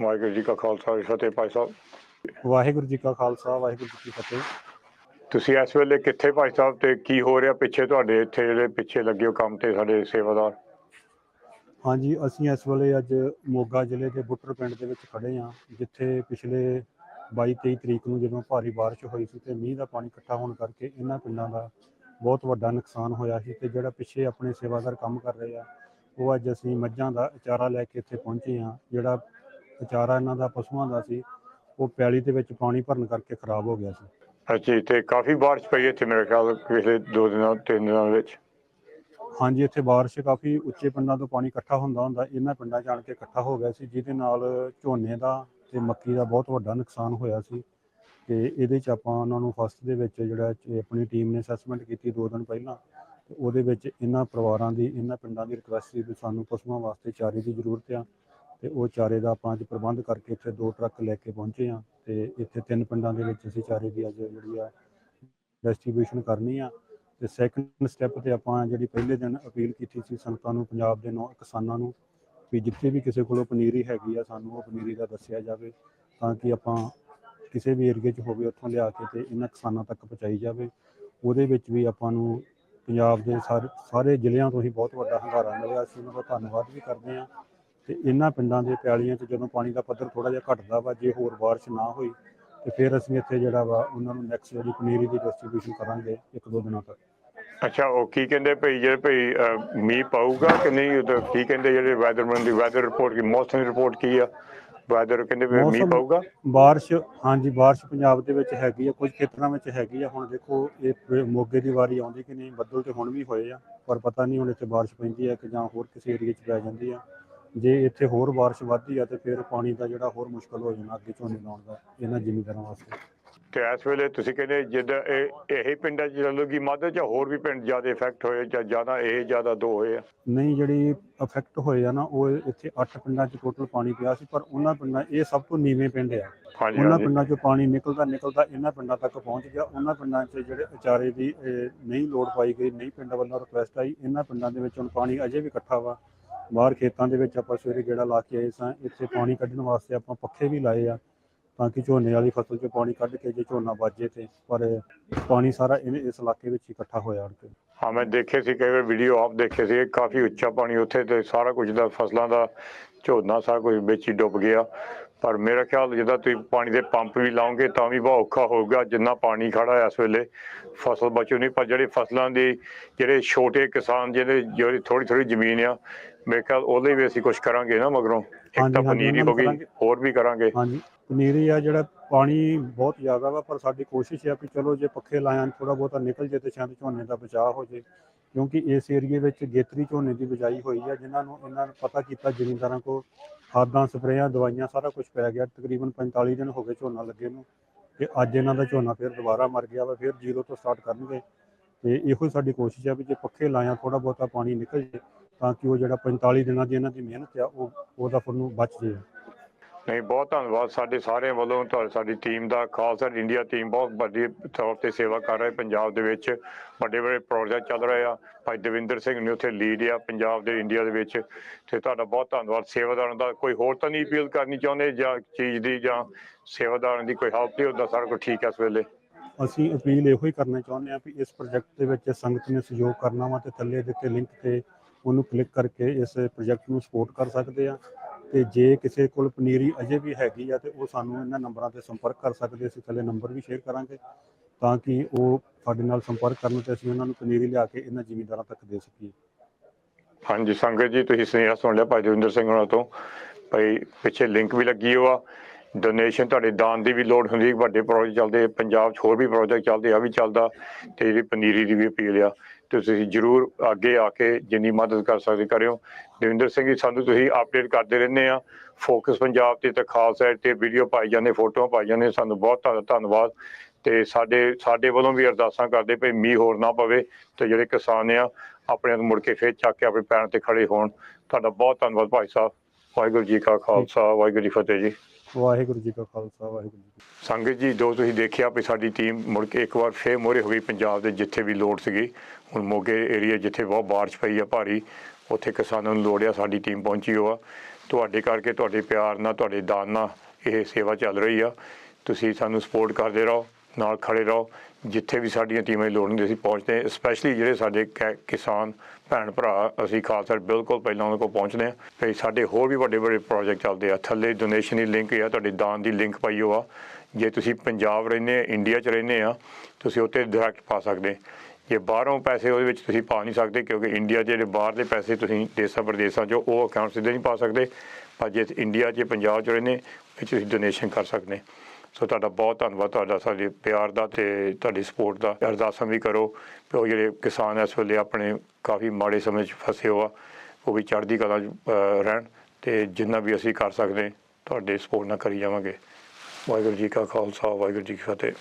ਵਾਹਿਗੁਰੂ ਜੀ ਕਾ ਖਾਲਸਾ ਜੀ ਕੀ ਫਤਿਹ ਭਾਈ ਸਾਹਿਬ। ਵਾਹਿਗੁਰੂ ਜੀ ਕਾ ਖਾਲਸਾ ਵਾਹਿਗੁਰੂ ਜੀ ਕੀ ਫਤਿਹ। ਤੁਸੀਂ ਇਸ ਵੇਲੇ ਕਿੱਥੇ ਭਾਈ ਸਾਹਿਬ ਤੇ ਕੀ ਹੋ ਰਿਹਾ? ਪਿੱਛੇ ਤੁਹਾਡੇ ਇੱਥੇ ਜਿਹੜੇ ਪਿੱਛੇ ਲੱਗੇ ਹੋ ਕੰਮ ਤੇ ਸਾਡੇ ਸੇਵਾਦਾਰ। ਹਾਂਜੀ ਅਸੀਂ ਇਸ ਵੇਲੇ ਅੱਜ ਮੋਗਾ ਜ਼ਿਲ੍ਹੇ ਦੇ ਬੁੱਟਰ ਪਿੰਡ ਦੇ ਵਿੱਚ ਖੜੇ ਹਾਂ ਜਿੱਥੇ ਪਿਛਲੇ 22 23 ਤਰੀਕ ਨੂੰ ਜਦੋਂ ਭਾਰੀ ਬਾਰਿਸ਼ ਹੋਈ ਸੀ ਤੇ ਮੀਂਹ ਦਾ ਪਾਣੀ ਇਕੱਠਾ ਹੋਣ ਕਰਕੇ ਇਹਨਾਂ ਪਿੰਡਾਂ ਦਾ ਬਹੁਤ ਵੱਡਾ ਨੁਕਸਾਨ ਹੋਇਆ ਸੀ ਤੇ ਜਿਹੜਾ ਪਿੱਛੇ ਆਪਣੇ ਸੇਵਾਦਾਰ ਕੰਮ ਕਰ ਰਹੇ ਆ ਉਹ ਅੱਜ ਅਸੀਂ ਮੱਝਾਂ ਦਾ ਅਚਾਰਾ ਲੈ ਕੇ ਇੱਥੇ ਪਹੁੰਚੇ ਹਾਂ ਜਿਹੜਾ ਅਚਾਰਾ ਇਹਨਾਂ ਦਾ ਪਸ਼ੂਆਂ ਦਾ ਸੀ ਉਹ ਪੈਲੀ ਦੇ ਵਿੱਚ ਪਾਣੀ ਭਰਨ ਕਰਕੇ ਖਰਾਬ ਹੋ ਗਿਆ ਸੀ। ਅੱਛਾ ਜੀ, ਤੇ ਕਾਫੀ ਬਾਰਿਸ਼ ਪਈ ਇੱਥੇ ਮੇਰੇ ਖਿਆਲ ਪਿਛਲੇ ਦੋ ਦਿਨਾਂ ਤਿੰਨ ਦਿਨਾਂ ਵਿੱਚ। ਹਾਂਜੀ ਇੱਥੇ ਬਾਰਿਸ਼ ਕਾਫੀ ਉੱਚੇ ਪਿੰਡਾਂ ਤੋਂ ਪਾਣੀ ਇਕੱਠਾ ਹੁੰਦਾ ਹੁੰਦਾ ਇਹਨਾਂ ਪਿੰਡਾਂ 'ਚ ਆਣ ਕੇ ਇਕੱਠਾ ਹੋ ਗਿਆ ਸੀ ਜਿਹਦੇ ਨਾਲ ਝੋਨੇ ਦਾ ਤੇ ਮੱਕੀ ਦਾ ਬਹੁਤ ਵੱਡਾ ਨੁਕਸਾਨ ਹੋਇਆ ਸੀ। ਤੇ ਇਹਦੇ 'ਚ ਆਪਾਂ ਉਹਨਾਂ ਨੂੰ ਫਸਟ ਦੇ ਵਿੱਚ ਜਿਹੜਾ ਕਿ ਆਪਣੀ ਟੀਮ ਨੇ ਅਸੈਸਮੈਂਟ ਕੀਤੀ ਦੋ ਦਿਨ ਪਹਿਲਾਂ ਤੇ ਉਹਦੇ ਵਿੱਚ ਇਹਨਾਂ ਪਰਿਵਾਰਾਂ ਦੀ ਇਹਨਾਂ ਪਿੰਡਾਂ ਦੀ ਰਿਕੁਐਸਟ ਸੀ ਵੀ ਸਾਨੂੰ ਪਸ਼ੂਆਂ ਵਾਸਤੇ ਚਾਰੇ ਦੀ ਜ਼ਰੂਰਤ ਆ। ਤੇ ਉਹ ਚਾਰੇ ਦਾ ਆਪਾਂ ਅੱਜ ਪ੍ਰਬੰਧ ਕਰਕੇ ਇੱਥੇ ਦੋ ਟਰੱਕ ਲੈ ਕੇ ਪਹੁੰਚੇ ਆ ਤੇ ਇੱਥੇ ਤਿੰਨ ਪਿੰਡਾਂ ਦੇ ਵਿੱਚ ਅਸੀਂ ਚਾਰੇ ਦੀ ਅੱਜ ਜਿਹੜੀ ਆ ਡਿਸਟ੍ਰੀਬਿਊਸ਼ਨ ਕਰਨੀ ਆ ਤੇ ਸੈਕੰਡ ਸਟੈਪ ਤੇ ਆਪਾਂ ਜਿਹੜੀ ਪਹਿਲੇ ਦਿਨ ਅਪੀਲ ਕੀਤੀ ਸੀ ਸੰਗਤਾਂ ਨੂੰ, ਪੰਜਾਬ ਦੇ ਨੌ ਕਿਸਾਨਾਂ ਨੂੰ ਵੀ ਜਿੱਥੇ ਵੀ ਕਿਸੇ ਕੋਲੋਂ ਪਨੀਰੀ ਹੈਗੀ ਆ ਸਾਨੂੰ ਉਹ ਪਨੀਰੀ ਦਾ ਦੱਸਿਆ ਜਾਵੇ ਤਾਂ ਕਿ ਆਪਾਂ ਕਿਸੇ ਵੀ ਏਰੀਏ 'ਚ ਹੋਵੇ ਉੱਥੋਂ ਲਿਆ ਕੇ ਤੇ ਇਹਨਾਂ ਕਿਸਾਨਾਂ ਤੱਕ ਪਹੁੰਚਾਈ ਜਾਵੇ। ਉਹਦੇ ਵਿੱਚ ਵੀ ਆਪਾਂ ਨੂੰ ਪੰਜਾਬ ਦੇ ਸਾਰੇ ਸਾਰੇ ਜ਼ਿਲ੍ਹਿਆਂ ਤੋਂ ਹੀ ਬਹੁਤ ਵੱਡਾ ਹੰਗਾਰਾ ਮਿਲਿਆ ਅਸੀਂ ਉਹਨਾਂ ਦਾ ਧੰਨਵਾਦ ਵੀ ਕਰਦੇ ਹਾਂ। ਤੇ ਇਹਨਾਂ ਪਿੰਡਾਂ ਦੇ ਪਿਆਲੀਆਂ 'ਚ ਜਦੋਂ ਪਾਣੀ ਦਾ ਪੱਧਰ ਥੋੜਾ ਜਿਹਾ ਘਟਦਾ ਵਾ ਜੇ ਹੋਰ ਬਾਰਿਸ਼ ਨਾ ਹੋਈ ਤੇ ਫਿਰ ਅਸੀਂ ਇੱਥੇ ਜਿਹੜਾ ਵਾ ਉਹਨਾਂ ਨੂੰ ਨੈਕਸਟ ਜਿਹੜੀ ਪਨੀਰੀ ਦੀ ਡਿਸਟ੍ਰੀਬਿਊਸ਼ਨ ਕਰਾਂਗੇ ਇੱਕ ਦੋ ਦਿਨਾਂ ਤੱਕ। ਅੱਛਾ ਉਹ ਕੀ ਕਹਿੰਦੇ ਭਈ ਜਿਹੜੇ ਭਈ ਮੀਂਹ ਪਾਊਗਾ ਕਿ ਨਹੀਂ? ਉਹ ਤਾਂ ਕੀ ਕਹਿੰਦੇ ਜਿਹੜੇ ਵੈਦਰਮੈਨ ਦੀ ਵੈਦਰ ਰਿਪੋਰਟ ਕੀ ਮੌਸਮ ਦੀ ਰਿਪੋਰਟ ਕੀ ਆ? ਵੈਦਰ ਕਹਿੰਦੇ ਵੀ ਮੀਂਹ ਪਾਊਗਾ? ਬਾਰਿਸ਼ ਹਾਂਜੀ ਬਾਰਿਸ਼ ਪੰਜਾਬ ਦੇ ਵਿੱਚ ਹੈਗੀ ਆ ਕੁਝ ਖੇਤਰਾਂ ਵਿੱਚ ਹੈਗੀ ਆ। ਹੁਣ ਦੇਖੋ ਇਹ ਮੋਗੇ ਦੀ ਵਾਰੀ ਆਉਂਦੀ ਕਿ ਨਹੀਂ? ਬੱਦਲ ਤੇ ਹੁਣ ਵੀ ਹੋਏ ਆ ਪਰ ਪਤਾ ਨਹੀਂ ਹੁਣ ਇੱਥੇ ਬਾਰਿਸ਼ ਪੈਂਦੀ ਆ ਕਿ ਜਾਂ ਹੋਰ ਕਿਸੇ ਏਰੀਏ 'ਚ ਪੈ ਜਾਂਦੀ ਆ। ਜੇ ਇੱਥੇ ਹੋਰ ਬਾਰਿਸ਼ ਵੱਧਦੀ ਆ ਤੇ ਫਿਰ ਪਾਣੀ ਦਾ ਜਿਹੜਾ ਹੋਰ ਮੁਸ਼ਕਲ ਹੋ ਜਾਣਾ ਅੱਗੇ ਝੋਨੇ ਲਾਉਣ ਦਾ ਇਹਨਾਂ ਜ਼ਿਮੀਂਦਾਰਾਂ ਵਾਸਤੇ। ਤੇ ਇਸ ਵੇਲੇ ਤੁਸੀਂ ਕਹਿੰਦੇ ਜਿੱਦਾਂ ਇਹ ਇਹੀ ਪਿੰਡਾਂ 'ਚ ਚੱਲੂਗੀ ਮੱਧ ਜਾਂ ਹੋਰ ਵੀ ਪਿੰਡ ਜ਼ਿਆਦਾ ਇਫੈਕਟ ਹੋਏ ਜਾਂ ਜ਼ਿਆਦਾ ਇਹ ਜ਼ਿਆਦਾ ਦੋ ਹੋਏ ਆ? ਨਹੀਂ ਜਿਹੜੀ ਅਫੈਕਟ ਹੋਏ ਆ ਨਾ ਉਹ ਇੱਥੇ 8 ਪਿੰਡਾਂ 'ਚ ਟੋਟਲ ਪਾਣੀ ਪਿਆ ਸੀ ਪਰ ਉਹਨਾਂ ਪਿੰਡਾਂ ਇਹ ਸਭ ਤੋਂ ਨੀਵੇਂ ਪਿੰਡ ਆ। ਉਹਨਾਂ ਪਿੰਡਾਂ 'ਚੋਂ ਪਾਣੀ ਨਿਕਲਦਾ ਨਿਕਲਦਾ ਇਹਨਾਂ ਪਿੰਡਾਂ ਤੱਕ ਪਹੁੰਚ ਗਿਆ। ਉਹਨਾਂ ਪਿੰਡਾਂ 'ਚ ਜਿਹੜੇ ਅਚਾਰੇ ਦੀ ਨਹੀਂ ਲੋੜ ਪਾਈ ਗਈ ਨਹੀਂ ਪਿੰਡ ਵੱਲੋਂ ਰਿਕੁਐਸਟ ਆਈ ਇਹਨਾਂ ਪਿੰਡਾਂ ਦੇ ਵਿੱਚ ਹੁਣ ਪਾਣੀ ਅਜੇ ਵੀ ਇਕੱਠਾ ਵਾ। ਬਾਹਰ ਖੇਤਾਂ ਦੇ ਵਿੱਚ ਆਪਾਂ ਸਵੇਰੇ ਗੇੜਾ ਲਾ ਕੇ ਆਏ ਸਾਂ, ਇੱਥੇ ਪਾਣੀ ਕੱਢਣ ਵਾਸਤੇ ਆਪਾਂ ਪੱਖੇ ਵੀ ਲਾਏ ਆ ਤਾਂ ਕਿ ਝੋਨੇ ਵਾਲੀ ਫਸਲ 'ਚੋਂ ਪਾਣੀ ਕੱਢ ਕੇ ਜੇ ਝੋਨਾ ਵੱਜੇ ਤੇ, ਪਰ ਪਾਣੀ ਸਾਰਾ ਇਹਨੇ ਇਸ ਇਲਾਕੇ ਵਿੱਚ ਹੀ ਇਕੱਠਾ ਹੋਇਆ ਅੜ ਕੇ ਹਾਂ, ਮੈਂ ਦੇਖੇ ਸੀ, ਕਈ ਵਾਰ ਵੀਡੀਓ ਆਪ ਦੇਖੇ ਸੀ, ਕਾਫੀ ਉੱਚਾ ਪਾਣੀ ਉੱਥੇ ਤੇ ਸਾਰਾ ਕੁਝ ਦਾ ਫਸਲਾਂ ਦਾ ਝੋਨਾ ਸਾਰਾ ਕੁਝ ਵਿੱਚ ਹੀ ਡੁੱਬ ਗਿਆ। ਪਰ ਮੇਰਾ ਖਿਆਲ ਜਿੱਦਾਂ ਤੁਸੀਂ ਪਾਣੀ ਦੇ ਪੰਪ ਵੀ ਲਾਓਗੇ ਤਾਂ ਵੀ ਬਹੁਤ ਔਖਾ ਹੋਊਗਾ, ਜਿੰਨਾ ਪਾਣੀ ਖੜਾ ਹੈ ਇਸ ਵੇਲੇ, ਫਸਲ ਬਚੂ ਨਹੀਂ, ਪਰ ਜਿਹੜੇ ਫਸਲਾਂ ਦੀ, ਜਿਹੜੇ ਛੋਟੇ ਕਿਸਾਨ, ਜਿਹੜੇ, ਜਿਹੜੀ ਥੋੜੀ ਥੋੜੀ ਜ਼ਮੀਨ ਆ ਮੇਰੇ ਖਿਆਲ ਉਹਦੇ ਵੀ ਅਸੀਂ ਕੁਝ ਕਰਾਂਗੇ ਨਾ ਮਗਰੋਂ। ਇੱਕ ਤਾਂ ਪਨੀਰੀ ਹੋ ਗਈ। ਹੋਰ ਵੀ ਕਰਾਂਗੇ। ਹਾਂਜੀ ਪਨੀਰੀ ਆ ਜਿਹੜਾ ਪਾਣੀ ਬਹੁਤ ਜ਼ਿਆਦਾ ਵਾ ਪਰ ਸਾਡੀ ਕੋਸ਼ਿਸ਼ ਹੈ ਕਿ ਚਲੋ ਜੇ ਪੱਖੇ ਲਾਇਆ ਥੋੜਾ ਬਹੁਤਾ ਨਿਕਲ ਜੇ ਤੇ ਸ਼ਾਇਦ ਝੋਨੇ ਦਾ ਬਚਾਅ ਹੋ ਜੇ। ਕਿਉਂਕਿ ਇਸ ਏਰੀਏ ਵਿੱਚ ਗੇਤਰੀ ਝੋਨੇ ਦੀ ਬਿਜਾਈ ਹੋਈ ਹੈ ਜਿਨ੍ਹਾਂ ਨੂੰ ਇਹਨਾਂ ਨੂੰ ਪਤਾ ਕੀਤਾ ਜ਼ਿਮੀਂਦਾਰਾਂ ਕੋ ਖਾਦਾਂ ਸਪਰੇਆਂ ਦਵਾਈਆਂ ਸਾਰਾ ਕੁਝ ਪੈ ਗਿਆ। ਤਕਰੀਬਨ 45 ਦਿਨ ਹੋ ਗਏ ਝੋਨਾ ਲੱਗੇ ਨੂੰ ਤੇ ਅੱਜ ਇਹਨਾਂ ਦਾ ਝੋਨਾ ਫਿਰ ਦੁਬਾਰਾ ਮਰ ਗਿਆ ਵਾ ਫਿਰ ਜ਼ੀਰੋ ਤੋਂ ਸਟਾਰਟ ਕਰਨਗੇ। ਤੇ ਇਹੋ ਸਾਡੀ ਕੋਸ਼ਿਸ਼ ਹੈ ਵੀ ਜੇ ਪੱਖੇ ਲਾਇਆ ਥੋੜਾ ਬਹੁਤਾ ਪਾਣੀ ਨਿਕਲ ਜੇ ਤਾਂ ਕਿ ਉਹ ਜਿਹੜਾ 45 ਦਿਨਾਂ ਦੀ ਇਹਨਾਂ ਦੀ ਮਿਹਨਤ ਆ ਉਹ ਉਹਦਾ ਫਿਰ ਨੂੰ ਬਚ ਜੇ। ਨਹੀਂ ਬਹੁਤ ਧੰਨਵਾਦ ਸਾਡੇ ਸਾਰਿਆਂ ਵੱਲੋਂ ਤੁਹਾਡੀ ਸਾਡੀ ਟੀਮ ਦਾ ਖਾਲਸਾ ਇੰਡੀਆ ਟੀਮ ਬਹੁਤ ਵੱਡੀ ਤੌਰ ਤੇ ਸੇਵਾ ਕਰ ਰਹੀ ਪੰਜਾਬ ਦੇ ਵਿੱਚ। ਵੱਡੇ ਵੱਡੇ ਪ੍ਰੋਜੈਕਟ ਚੱਲ ਰਹੇ ਆ। ਭਾਈ ਦਵਿੰਦਰ ਸਿੰਘ ਨੇ ਉੱਥੇ ਲੀਡ ਆ ਪੰਜਾਬ ਦੇ ਇੰਡੀਆ ਦੇ ਵਿੱਚ। ਤੇ ਤੁਹਾਡਾ ਬਹੁਤ ਧੰਨਵਾਦ। ਸੇਵਾਦਾਰਾਂ ਦਾ ਕੋਈ ਹੋਰ ਤਾਂ ਨਹੀਂ ਅਪੀਲ ਕਰਨੀ ਚਾਹੁੰਦੇ ਜਾਂ ਚੀਜ਼ ਦੀ ਜਾਂ ਸੇਵਾਦਾਰਾਂ ਦੀ ਕੋਈ ਹੈਲਪ ਨਹੀਂ ਹੁੰਦਾ ਸਾਰਾ ਕੁਝ ਠੀਕ ਹੈ ਇਸ ਵੇਲੇ। ਅਸੀਂ ਅਪੀਲ ਇਹੋ ਹੀ ਕਰਨਾ ਚਾਹੁੰਦੇ ਹਾਂ ਵੀ ਇਸ ਪ੍ਰੋਜੈਕਟ ਦੇ ਵਿੱਚ ਸੰਗਤ ਨੇ ਸਹਿਯੋਗ ਕਰਨਾ ਵਾ ਤੇ ਥੱਲੇ ਦਿੱਤੇ ਲਿੰਕ ਤੇ ਉਹਨੂੰ ਕਲਿੱਕ ਕਰਕੇ ਇਸ ਪ੍ਰੋਜੈਕਟ ਨੂੰ ਸਪੋਰਟ ਕਰ ਸਕਦੇ ਆ। ਤੇ ਜੇ ਕਿਸੇ ਕੋਲ ਪਨੀਰੀ ਅਜੇ ਵੀ ਹੈਗੀ ਆ ਤੇ ਉਹ ਸਾਨੂੰ ਇਹਨਾਂ ਨੰਬਰਾਂ ਤੇ ਸੰਪਰਕ ਕਰ ਸਕਦੇ ਅਸੀਂ ਥੱਲੇ ਨੰਬਰ ਵੀ ਸ਼ੇਅਰ ਕਰਾਂਗੇ ਤਾਂ ਕਿ ਉਹ ਸਾਡੇ ਨਾਲ ਸੰਪਰਕ ਕਰਨ ਤੇ ਅਸੀਂ ਉਹਨਾਂ ਨੂੰ ਪਨੀਰੀ ਲਿਆ ਕੇ ਇਹਨਾਂ ਜ਼ਿਮੀਂਦਾਰਾਂ ਤੱਕ ਦੇ ਸਕੀਏ। ਹਾਂਜੀ, ਸੰਗਤ ਜੀ, ਤੁਸੀਂ ਸੁਨੇਹਾ ਸੁਣ ਲਿਆ ਭਾਈ ਦਵਿੰਦਰ ਸਿੰਘ ਉਹਨਾਂ ਤੋਂ। ਭਾਈ, ਪਿੱਛੇ ਲਿੰਕ ਵੀ ਲੱਗੀ ਹੋਆ। ਡੋਨੇਸ਼ਨ ਤੁਹਾਡੇ ਦਾਨ ਦੀ ਵੀ ਲੋੜ ਹੁੰਦੀ ਵੱਡੇ ਪ੍ਰੋਜੈਕਟ ਚੱਲਦੇ ਪੰਜਾਬ 'ਚ ਹੋਰ ਵੀ ਪ੍ਰੋਜੈਕਟ ਚੱਲਦੇ ਆ ਵੀ ਚੱਲਦਾ। ਤੇ ਜਿਹੜੀ ਪਨੀਰੀ ਦੀ ਵੀ ਅਪੀਲ ਆ। ਤੇ ਤੁਸੀਂ ਜਰੂਰ ਅੱਗੇ ਆ ਕੇ ਜਿੰਨੀ ਮਦਦ ਕਰ ਸਕਦੇ ਕਰਿਓ। ਦਵਿੰਦਰ ਸਿੰਘ ਜੀ, ਸਾਨੂੰ ਤੁਸੀਂ ਅਪਡੇਟ ਕਰਦੇ ਰਹਿੰਦੇ ਆ। ਫੋਕਸ ਪੰਜਾਬ ਤੇ ਤੇ ਖਾਲਸਾ ਤੇ ਵੀਡੀਓ ਪਾਈ ਜਾਂਦੇ, ਫੋਟੋਆਂ ਪਾਈ ਜਾਂਦੇ। ਸਾਨੂੰ ਬਹੁਤ ਧੰਨ- ਧੰਨਵਾਦ। ਤੇ ਸਾਡੇ ਸਾਡੇ ਵੱਲੋਂ ਵੀ ਅਰਦਾਸਾਂ ਕਰਦੇ ਭਈ ਮੀਂਹ ਹੋਰ ਨਾ ਪਵੇ ਤੇ ਜਿਹੜੇ ਕਿਸਾਨ ਆ, ਆਪਣੇ ਆਪ ਮੁੜ ਕੇ ਫੇਰ ਚੱਕ ਕੇ ਆਪਣੇ ਪੈਰਾਂ ਤੇ ਖੜੇ ਹੋਣ। ਤੁਹਾਡਾ ਬਹੁਤ ਧੰਨਵਾਦ ਭਾਈ ਸਾਹਿਬ। ਵਾਹਿਗੁਰੂ ਜੀ ਕਾ ਖਾਲਸਾ, ਵਾਹਿਗੁਰੂ ਜੀ ਫਤਿਹ ਜੀ। ਵਾਹਿਗੁਰੂ ਜੀ ਕਾ ਖਾਲਸਾ, ਵਾਹਿਗੁਰੂ ਜੀ ਸੰਗਤ ਜੀ, ਜੋ ਤੁਸੀਂ ਦੇਖਿਆ ਵੀ ਸਾਡੀ ਟੀਮ ਮੁੜ ਕੇ ਇੱਕ ਵਾਰ ਫੇਰ ਮੋਰੇ ਹੋ ਗਈ, ਪੰਜਾਬ ਦੇ ਜਿੱਥੇ ਵੀ ਲੋੜ ਸੀਗੀ। ਹੁਣ ਮੋਗੇ ਏਰੀਆ ਜਿੱਥੇ ਬਹੁਤ ਬਾਰਿਸ਼ ਪਈ ਆ ਭਾਰੀ, ਉੱਥੇ ਕਿਸਾਨਾਂ ਨੂੰ ਲੋੜ ਆ, ਸਾਡੀ ਟੀਮ ਪਹੁੰਚੀ ਹੋਆ। ਤੁਹਾਡੇ ਕਰਕੇ, ਤੁਹਾਡੇ ਪਿਆਰ ਨਾਲ, ਤੁਹਾਡੇ ਦਾਨ ਨਾਲ ਇਹ ਸੇਵਾ ਚੱਲ ਰਹੀ ਆ। ਤੁਸੀਂ ਸਾਨੂੰ ਸਪੋਰਟ ਕਰਦੇ ਰਹੋ। ਨਾਲ ਖੜੇ ਰਹੋ, ਜਿੱਥੇ ਵੀ ਸਾਡੀਆਂ ਟੀਮਾਂ ਦੀ ਲੋੜ ਹੁੰਦੀ, ਅਸੀਂ ਪਹੁੰਚਦੇ ਹਾਂ। ਸਪੈਸ਼ਲੀ ਜਿਹੜੇ ਸਾਡੇ ਕਿ- ਕਿਸਾਨ ਭੈਣ ਭਰਾ, ਅਸੀਂ ਖਾਸ ਕਰ ਬਿਲਕੁਲ ਪਹਿਲਾਂ ਉਹਨਾਂ ਕੋਲ ਪਹੁੰਚਦੇ ਹਾਂ। ਤੇ ਸਾਡੇ ਹੋਰ ਵੀ ਵੱਡੇ ਵੱਡੇ ਪ੍ਰੋਜੈਕਟ ਚੱਲਦੇ ਆ। ਥੱਲੇ ਡੋਨੇਸ਼ਨ ਦੀ ਲਿੰਕ ਆ, ਤੁਹਾਡੇ ਦਾਨ ਦੀ ਲਿੰਕ ਪਾਈ ਹੋ ਆ ਜੇ ਤੁਸੀਂ ਪੰਜਾਬ ਰਹਿੰਦੇ ਆ ਇੰਡੀਆ 'ਚ ਰਹਿੰਦੇ ਆ, ਤੁਸੀਂ ਉੱਤੇ ਡਾਇਰੈਕਟ ਪਾ ਸਕਦੇ। ਜੇ ਬਾਹਰੋਂ ਪੈਸੇ ਉਹਦੇ ਵਿੱਚ ਤੁਸੀਂ ਪਾ ਨਹੀਂ ਸਕਦੇ, ਕਿਉਂਕਿ ਇੰਡੀਆ 'ਚ ਜਿਹੜੇ ਬਾਹਰ ਦੇ ਪੈਸੇ ਤੁਸੀਂ ਦੇਸਾਂ ਪ੍ਰਦੇਸਾਂ 'ਚੋਂ, ਉਹ ਅਕਾਊਂਟ ਸਿੱਧੇ ਨਹੀਂ ਪਾ ਸਕਦੇ। ਪਰ ਜੇ ਇੰਡੀਆ 'ਚ, ਪੰਜਾਬ 'ਚ ਰਹਿੰਦੇ, ਵਿੱਚ ਤੁਸੀਂ ਡੋਨੇਸ਼ਨ ਕਰ ਸਕਦੇ। ਸੋ ਤੁਹਾਡਾ ਬਹੁਤ ਧੰਨਵਾਦ ਤੁਹਾਡਾ, ਸਾਡੇ ਪਿਆਰ ਦਾ ਤੇ ਤੁਹਾਡੀ ਸਪੋਰਟ ਦਾ। ਅਰਦਾਸਾਂ ਵੀ ਕਰੋ ਕਿ ਉਹ ਜਿਹੜੇ ਕਿਸਾਨ ਇਸ ਵੇਲੇ ਆਪਣੇ ਕਾਫੀ ਮਾੜੇ ਸਮੇਂ 'ਚ ਫਸੇ ਹੋ ਆ, ਉਹ ਵੀ ਚੜ੍ਹਦੀ ਕਲਾ 'ਚ ਰਹਿਣ ਤੇ ਜਿੰਨਾ ਵੀ ਅਸੀਂ ਕਰ ਸਕਦੇ, ਤੁਹਾਡੇ ਸਪੋਰਟ ਨਾਲ ਕਰੀ ਜਾਵਾਂਗੇ। ਵਾਹਿਗੁਰੂ ਜੀ ਕਾ ਖਾਲਸਾ, ਵਾਹਿਗੁਰੂ ਜੀ ਕੀ ਫਤਿਹ।